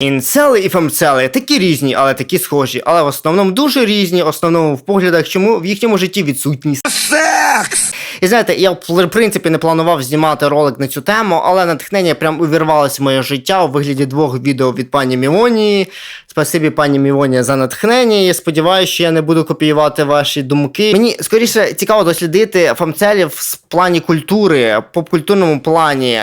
Інцели і фемцели такі різні, але такі схожі, але в основному дуже різні, в основному в поглядах, чому в їхньому житті відсутні секс. І знаєте, я в принципі не планував знімати ролик на цю тему, але натхнення прям увірвалося в моє життя у вигляді двох відео від пані Мівонії. Спасибі, пані Мівонія, за натхнення. Я сподіваюся, що я не буду копіювати ваші думки. Мені скоріше цікаво дослідити фамцелів в плані культури, попкультурному плані.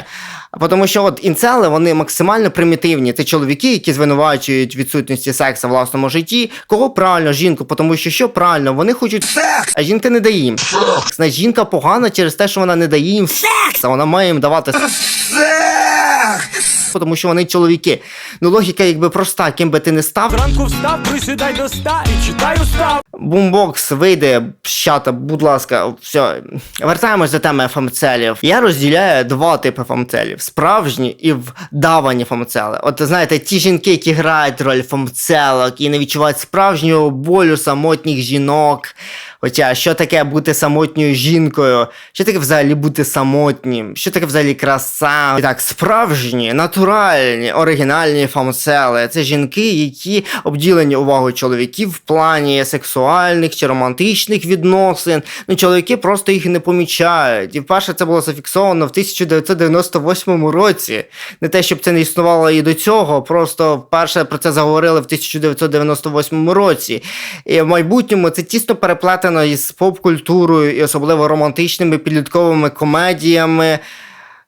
Тому що от інцели вони максимально примітивні. Це чоловіки, які звинувачують відсутності секса в власному житті. Кого правильно жінку? Тому що що правильно, вони хочуть секс, а жінка не дає їм. Значить, жінка погана через те, що вона не дає їм секс, а вона має їм давати секс. Тому що вони чоловіки. Ну логіка якби проста, ким би ти не став. Зранку встав, присідай до ста і читаю став. Бумбокс вийде з чата, будь ласка, все. Вертаємось до теми фамцелів. Я розділяю два типи фамцелів: справжні і вдавані фамцели. От знаєте, ті жінки, які грають роль фамцелок і не відчувають справжнього болю самотніх жінок. Хоча що таке бути самотньою жінкою? Що таке взагалі бути самотнім? Що таке взагалі краса? І так, справжні, натуральні, оригінальні фамцели. Це жінки, які обділені увагою чоловіків в плані сексуальних чи романтичних відносин. Ну, чоловіки просто їх не помічають. І вперше це було зафіксовано в 1998 році. Не те, щоб це не існувало і до цього, просто вперше про це заговорили в 1998 році. І в майбутньому це тісно переплетено із поп-культурою і особливо романтичними підлітковими комедіями.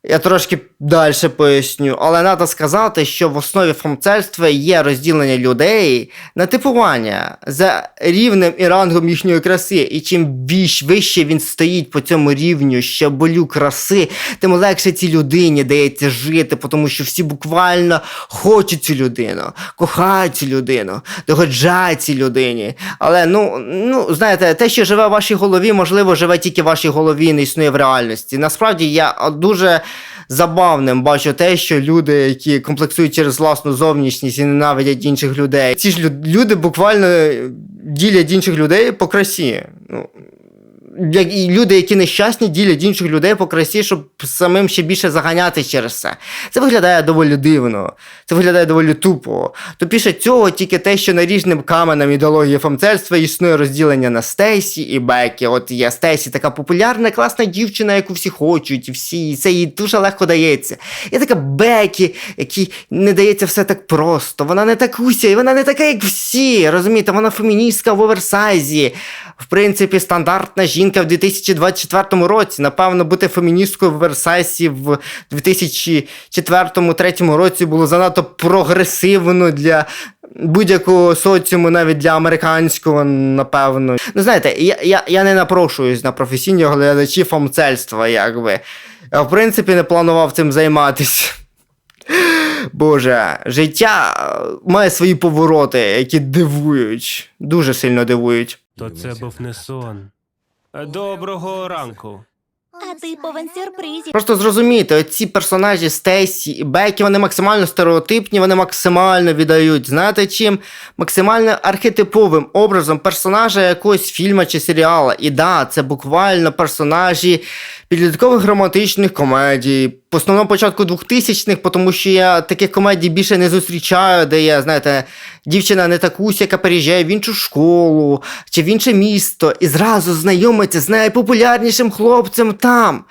Я трошки далі поясню, але треба сказати, що в основі фомцельства є розділення людей на типування за рівнем і рангом їхньої краси. І чим більш вище він стоїть по цьому рівню щаболю краси, тим легше цій людині дається жити, тому що всі буквально хочуть цю людину, кохають цю людину, догоджають цій людині. Але ну, ну знаєте, те, що живе в вашій голові, можливо, живе тільки в вашій голові і не існує в реальності. Насправді я дуже забавним бачу те, що люди, які комплексують через власну зовнішність і ненавидять інших людей, ці ж люди буквально ділять інших людей по красі. Ну, і люди, які нещасні, ділять інших людей по красі, щоб самим ще більше заганяти через це. Це виглядає доволі дивно, це виглядає доволі тупо. Тупіше цього тільки те, що наріжним каменем ідеології фамцельства існує розділення на Стейсі і Бекі. От є Стейсі така популярна, класна дівчина, яку всі хочуть, і всі, і це їй дуже легко дається. Є така Бекі, якій не дається все так просто. Вона не такуся, і вона не така, як всі. Розумієте, вона феміністка в оверсайзі. В принципі, стандартна жінка в 2024 році. Напевно, бути феміністкою в оверсайзі в 2004-2003 році було занадто прогресивно для будь-якого соціуму, навіть для американського, напевно. Ну, знаєте, я, я, я не напрошуюсь на професійні глядачі фомцельства, якби. Я, в принципі, не планував цим займатися. Боже, життя е, має свої повороти, які дивують, дуже сильно дивують. То це був не сон. Доброго ранку. А ти повен сюрпризів. Просто зрозумійте, ці персонажі Стейсі і Бекі, вони максимально стереотипні, вони максимально віддають, знаєте чим? Максимально архетиповим образом персонажа якогось фільму чи серіала. І да, це буквально персонажі підліткових романтичних комедій. В основному початку 2000-х, тому що я таких комедій більше не зустрічаю, де є, знаєте, дівчина не такусь, яка переїжджає в іншу школу чи в інше місто, і зразу знайомиться з найпопулярнішим хлопцем там,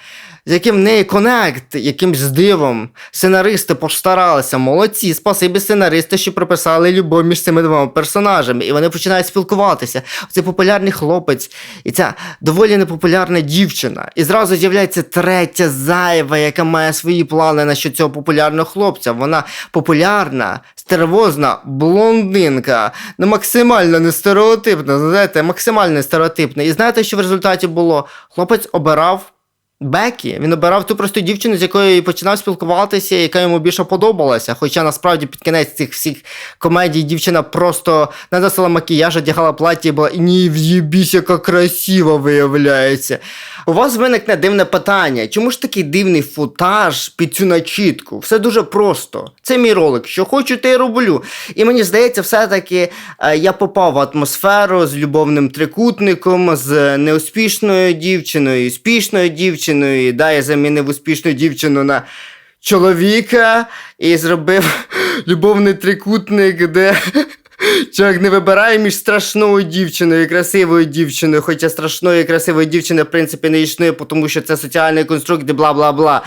з яким неї конект, якимсь дивом. Сценаристи постаралися, молодці, спасибі сценаристи, що прописали любов між цими двома персонажами, і вони починають спілкуватися. Цей популярний хлопець і ця доволі непопулярна дівчина. І зразу з'являється третя зайва, яка має свої плани на що цього популярного хлопця. Вона популярна, стервозна блондинка. Ну, максимально не стереотипна, знаєте, максимально стереотипна. І знаєте, що в результаті було? Хлопець обирав. Бекі, він обирав ту просту дівчину, з якою починав спілкуватися, яка йому більше подобалася. Хоча насправді під кінець цих всіх комедій дівчина просто наносила макіяж, одягала плаття і була ні, в'єбісь, яка красива виявляється. У вас виникне дивне питання: чому ж такий дивний футаж під цю начітку? Все дуже просто. Це мій ролик. Що хочу, те й роблю. І мені здається, все-таки е, я попав в атмосферу з любовним трикутником, з неуспішною дівчиною, успішною дівчиною. І, да, я замінив успішну дівчину на чоловіка і зробив любовний трикутник, де чоловік не вибирає між страшною дівчиною і красивою дівчиною, хоча страшної і красивої дівчини, в принципі, не існує, тому що це соціальний конструкт і бла-бла-бла.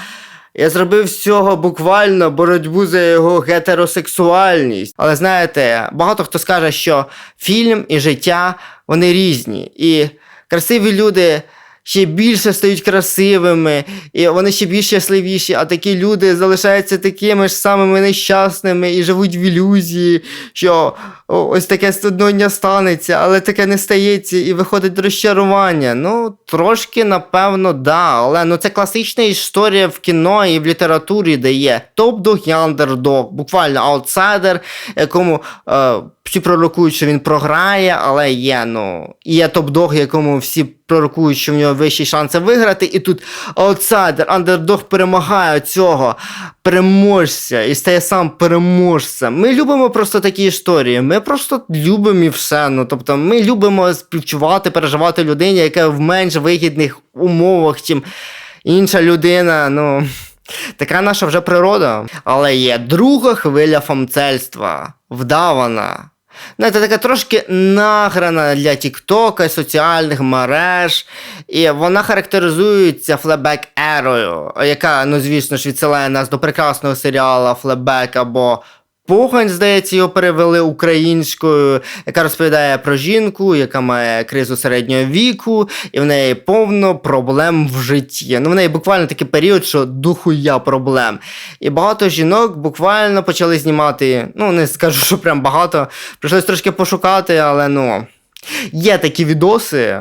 Я зробив з цього буквально боротьбу за його гетеросексуальність. Але знаєте, багато хто скаже, що фільм і життя вони різні. І красиві люди ще більше стають красивими, і вони ще більш щасливіші, а такі люди залишаються такими ж самими нещасними і живуть в ілюзії, що ось таке одного станеться, але таке не стається, і виходить розчарування. Ну, трошки, напевно, да. Але ну, це класична історія в кіно і в літературі, де є топ-дог і андердог, буквально аутсайдер, якому. Е, всі пророкують, що він програє, але є, ну, є топ-дог, якому всі пророкують, що в нього вищі шанси виграти. І тут аутсайдер, андердог перемагає цього переможця і стає сам переможцем. Ми любимо просто такі історії. Ми просто любимо і все. Ну, тобто, ми любимо співчувати, переживати людині, яка в менш вигідних умовах, чим інша людина. ну... Така наша вже природа. Але є друга хвиля фамцельства, вдавана. Знаєте, така трошки награна для Тіктока і соціальних мереж. І вона характеризується флебек ерою, яка, ну звісно ж, відсилає нас до прекрасного серіалу Флебек або Погань, здається, його перевели українською, яка розповідає про жінку, яка має кризу середнього віку, і в неї повно проблем в житті. Ну, в неї буквально такий період, що духуя проблем. І багато жінок буквально почали знімати. Ну, не скажу, що прям багато. Прийшлось трошки пошукати, але ну. Є такі відоси.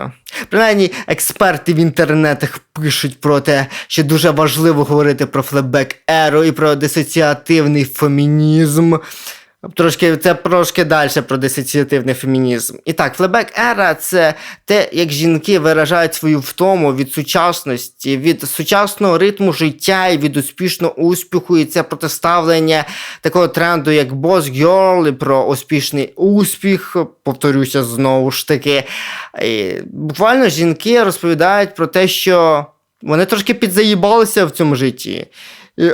Принаймні, експерти в інтернетах пишуть про те, що дуже важливо говорити про флебек еру і про дисоціативний фемінізм. Трошки це трошки далі про дисоціативний фемінізм. І так, флебек ера це те, як жінки виражають свою втому від сучасності, від сучасного ритму життя і від успішного успіху. І це протиставлення такого тренду, як Boss Girl, і про успішний успіх. Повторюся знову ж таки. І буквально жінки розповідають про те, що вони трошки підзаїбалися в цьому житті.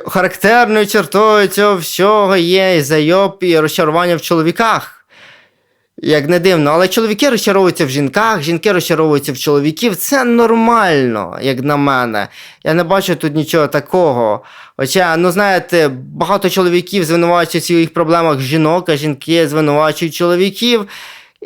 Характерною чертою цього всього є і зайоб, і розчарування в чоловіках. Як не дивно, але чоловіки розчаровуються в жінках, жінки розчаровуються в чоловіків. Це нормально, як на мене. Я не бачу тут нічого такого. Хоча, ну знаєте, багато чоловіків звинувачують в своїх проблемах жінок, а жінки звинувачують чоловіків.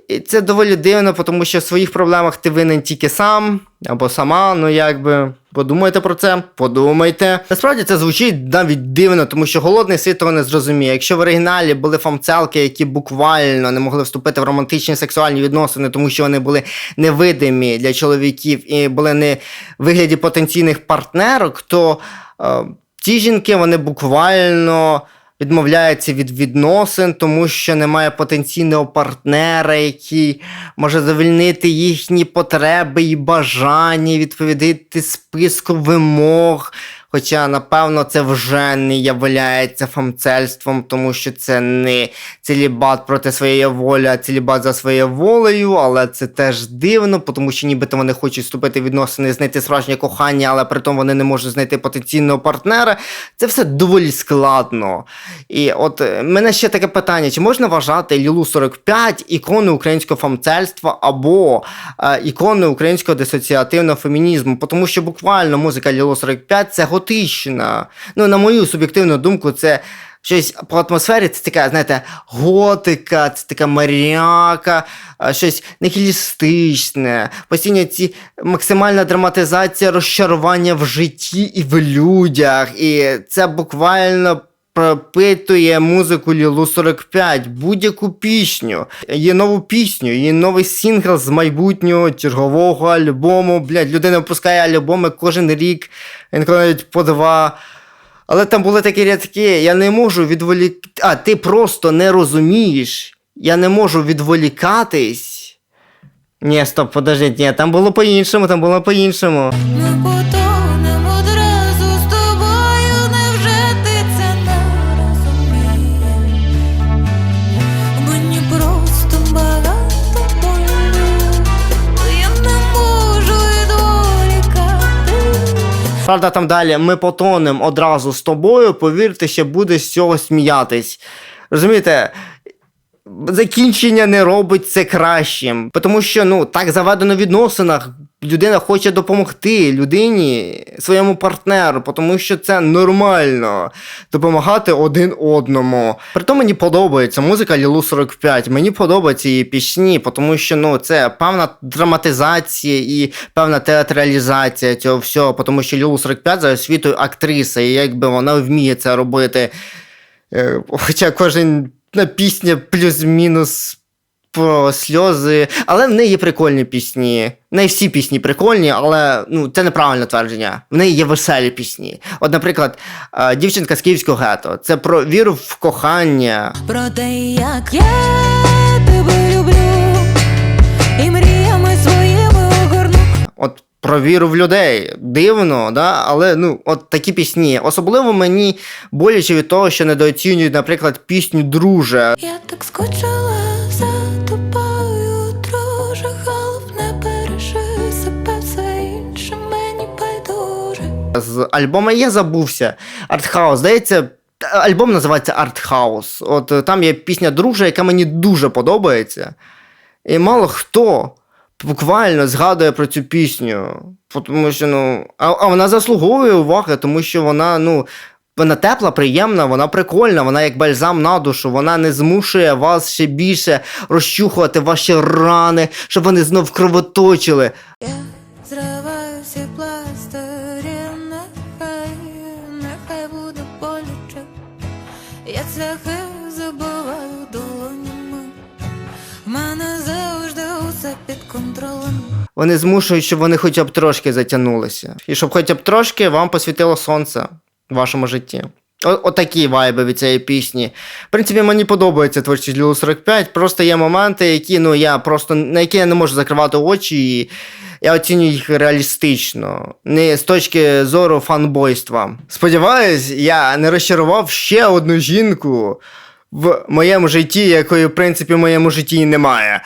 І це доволі дивно, тому що в своїх проблемах ти винен тільки сам або сама. Ну якби подумайте про це, подумайте. Насправді це звучить навіть дивно, тому що голодний світ того не зрозуміє. Якщо в оригіналі були фамцелки, які буквально не могли вступити в романтичні сексуальні відносини, тому що вони були невидимі для чоловіків і були не в вигляді потенційних партнерок, то е, ті жінки вони буквально відмовляється від відносин, тому що немає потенційного партнера, який може завільнити їхні потреби і бажання, відповідати списку вимог. Хоча, напевно, це вже не являється фамцельством, тому що це не цілібат проти своєї волі, а цілібат за своєю волею, але це теж дивно, тому що нібито вони хочуть вступити в відносини, знайти справжнє кохання, але при тому вони не можуть знайти потенційного партнера. Це все доволі складно. І от е, мене ще таке питання: чи можна вважати Лілу 45 іконою українського фамцельства або е, іконою українського дисоціативного фемінізму? Тому що буквально музика Лілу 45 це готична. Ну, на мою суб'єктивну думку, це. Щось по атмосфері це така, знаєте, готика, це така маріака, щось нехілістичне, постійно ці максимальна драматизація розчарування в житті і в людях. І це буквально пропитує музику Лілу 45, будь-яку пісню. Є нову пісню, є новий сингл з майбутнього чергового альбому. Блядь, людина випускає альбоми кожен рік, інколи навіть по два. Але там були такі рядки, я не можу відволікати. А, ти просто не розумієш. Я не можу відволікатись. Ні, стоп, подождіть, ні, там було по-іншому, там було по-іншому. Правда, там далі ми потонемо одразу з тобою, повірте, ще буде з цього сміятись. Розумієте? Закінчення не робить це кращим, тому що ну так заведено в відносинах. Людина хоче допомогти людині, своєму партнеру, тому що це нормально допомагати один одному. Притом мені подобається музика Лілу 45. Мені подобаються її пісні, тому що ну це певна драматизація і певна театралізація цього всього, тому що Лілу 45 за освітою актриса, і якби вона вміє це робити. Е, Хоча кожен на пісня плюс-мінус про сльози, але в неї є прикольні пісні. Не всі пісні прикольні, але ну, це неправильне твердження. В неї є веселі пісні. От, наприклад, е, дівчинка з київського гетто. Це про віру в кохання. Про те, як я тебе люблю, і мріями своїми огорну. От про віру в людей. Дивно, да? але ну, от такі пісні. Особливо мені боляче від того, що недооцінюють, наприклад, пісню Друже. Я так скучила З альбома я забувся. Артхаус. Здається, альбом називається Артхаус. От е, там є пісня Друже, яка мені дуже подобається. І мало хто буквально згадує про цю пісню. Тому що, ну, а, а вона заслуговує уваги, тому що вона, ну. Вона тепла, приємна, вона прикольна, вона як бальзам на душу, вона не змушує вас ще більше розчухувати ваші рани, щоб вони знов кровоточили. Я цехи забиваю долонями. В мене завжди усе під контролем. Вони змушують, щоб вони хоча б трошки затягнулися. І щоб хоча б трошки вам посвітило сонце в вашому житті. О- Отакі вайби від цієї пісні. В принципі, мені подобається творчість Лілу 45. Просто є моменти, які ну я просто на які я не можу закривати очі, і я оцінюю їх реалістично, не з точки зору фанбойства. Сподіваюсь, я не розчарував ще одну жінку в моєму житті, якої, в принципі, в моєму житті немає.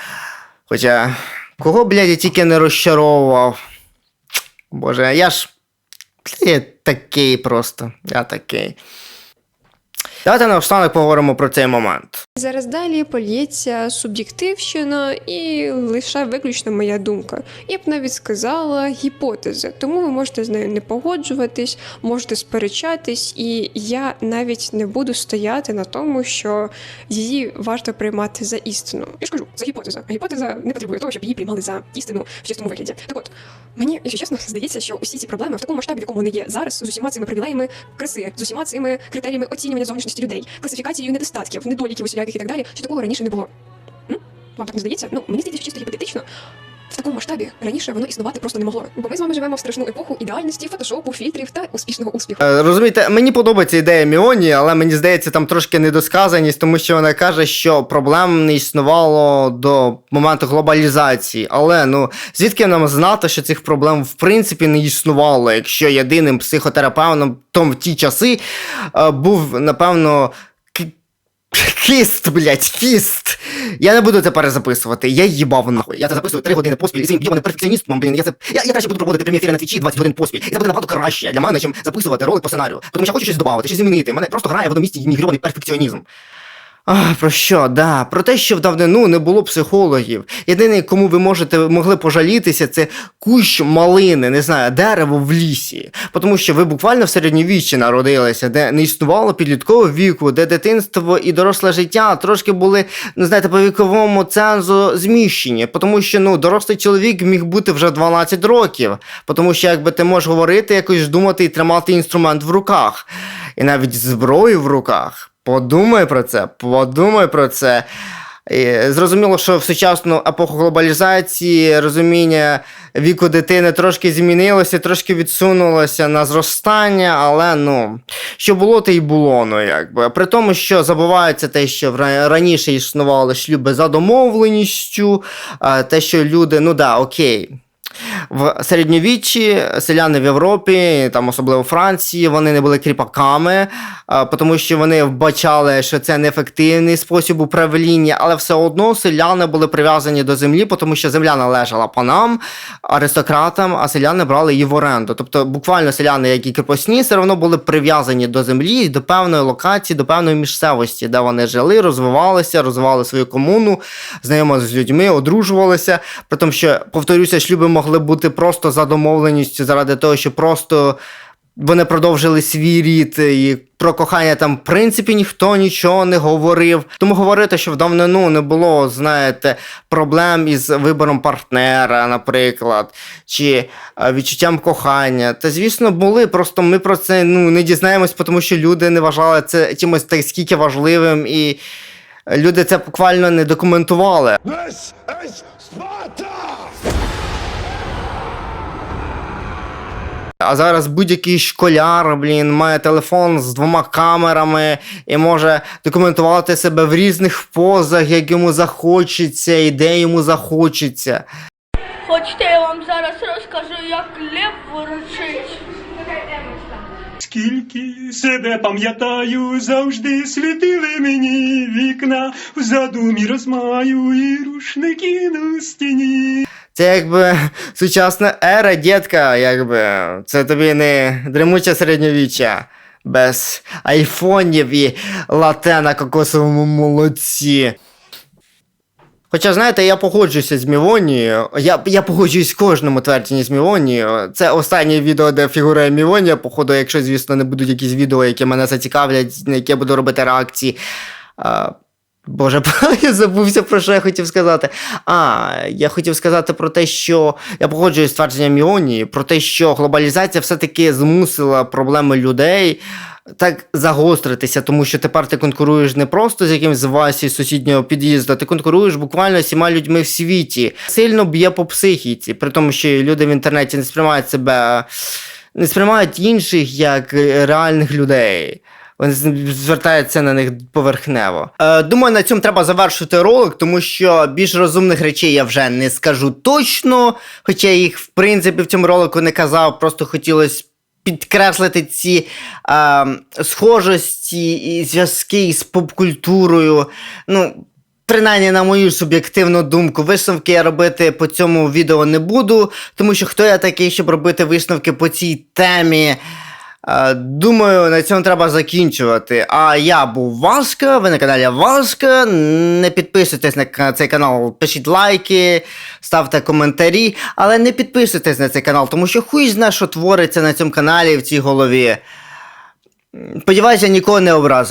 Хоча, кого, блядь, я тільки не розчаровував. Боже, я ж. Я такий просто. Я такий. Давайте наостанок поговоримо про цей момент. Зараз далі польється суб'єктивщина і лише виключно моя думка. Я б навіть сказала гіпотеза, тому ви можете з нею не погоджуватись, можете сперечатись, і я навіть не буду стояти на тому, що її варто приймати за істину. Я ж кажу, це гіпотеза. Гіпотеза не потребує того, щоб її приймали за істину в чистому вигляді. Так от, мені, якщо чесно, здається, що усі ці проблеми в такому масштабі, в якому вони є зараз, з усіма цими привілеями краси, з усіма цими критеріями оцінювання зовнішності людей, класифікацією недостатків, недоліків усіляких і так далі, що такого раніше не було. М? Вам так не здається? Ну, мені здається, чисто гіпотетично. В такому масштабі раніше воно існувати просто не могло. Бо ми з вами живемо в страшну епоху ідеальності, фотошопу, фільтрів та успішного успіху. Е, Розумієте, мені подобається ідея Міоні, але мені здається, там трошки недосказаність, тому що вона каже, що проблем не існувало до моменту глобалізації. Але ну звідки нам знати, що цих проблем в принципі не існувало, якщо єдиним психотерапевтом в ті часи е, був, напевно. Кіст, блядь, кіст. Я не буду тепер записувати, Я їбав нахуй. Я це записую 3 години поспіль. І цим йобаним перфекціоністом, блін, я це. Я, я краще буду проводити прямі ефіри на твічі 20 годин поспіль. І це буде набагато краще для мене, ніж записувати ролик по сценарію. Тому що я хочу щось додати, щось змінити. Мене просто грає в одному місці мій грьобаний перфекціонізм. А, про що? Да, про те, що в давнину не було психологів. Єдине, кому ви можете могли пожалітися, це кущ малини, не знаю, дерево в лісі. Тому що ви буквально в середньовіччі народилися, де не існувало підліткового віку, де дитинство і доросле життя трошки були, не знаєте, по віковому цензу зміщені. Тому що ну, дорослий чоловік міг бути вже 12 років. Тому що якби ти можеш говорити, якось думати і тримати інструмент в руках. І навіть зброю в руках. Подумай про це, подумай про це. Зрозуміло, що в сучасну епоху глобалізації розуміння віку дитини трошки змінилося, трошки відсунулося на зростання, але ну, що було, те й було. Ну, якби. При тому, що забувається те, що раніше існували шлюби за домовленістю, те, що люди, ну да, окей. В середньовіччі селяни в Європі, там особливо в Франції, вони не були кріпаками, тому що вони вбачали, що це неефективний спосіб управління, але все одно селяни були прив'язані до землі, тому що земля належала панам, аристократам, а селяни брали її в оренду. Тобто, буквально селяни, як і кріпосні, все одно були прив'язані до землі, до певної локації, до певної місцевості, де вони жили, розвивалися, розвивали свою комуну, знайомилися з людьми, одружувалися. При тому, що, повторюся, шлюби могли бути просто за домовленістю заради того, що просто вони продовжили свій рід, і про кохання там, в принципі, ніхто нічого не говорив. Тому говорити, що в давнину не було, знаєте, проблем із вибором партнера, наприклад, чи е, відчуттям кохання. Та, звісно, були, просто ми про це ну, не дізнаємось, тому що люди не вважали це чимось так скільки важливим, і люди це буквально не документували. This is! А зараз будь-який школяр, блін, має телефон з двома камерами і може документувати себе в різних позах, як йому захочеться, і де йому захочеться. Хочете, я вам зараз розкажу, як лев ворочить. Скільки себе пам'ятаю, завжди світили мені вікна в задумі розмаю і рушники на стіні. Це якби сучасна ера, дітка, якби. Це тобі не дремуче середньовіччя. Без айфонів і лате на кокосовому молоці. Хоча, знаєте, я погоджуюся з Мівонією. Я, я погоджуюсь з кожному твердженні з Мівонією. Це останнє відео, де фігурує Мівонія, походу, якщо, звісно, не будуть якісь відео, які мене зацікавлять, на які я буду робити реакції. Боже, я забувся про що я хотів сказати. А, я хотів сказати про те, що я погоджуюсь з твердженням Міонії, про те, що глобалізація все-таки змусила проблеми людей так загостритися, тому що тепер ти конкуруєш не просто з якимсь з Васі з сусіднього під'їзду, ти конкуруєш буквально всіма людьми в світі. Сильно б'є по психіці, при тому, що люди в інтернеті не сприймають себе, не сприймають інших як реальних людей. Вони звертаються на них поверхнево. Е, думаю, на цьому треба завершити ролик, тому що більш розумних речей я вже не скажу точно. Хоча їх, в принципі, в цьому ролику не казав, просто хотілося підкреслити ці е, схожості і зв'язки із попкультурою. Ну, принаймні, на мою суб'єктивну думку, висновки я робити по цьому відео не буду, тому що хто я такий, щоб робити висновки по цій темі. Е, Думаю, на цьому треба закінчувати. А я був Васка, ви на каналі Васка. Не підписуйтесь на цей канал, пишіть лайки, ставте коментарі, але не підписуйтесь на цей канал, тому що хуй знає, що твориться на цьому каналі в цій голові. Сподіваюся, нікого не образив.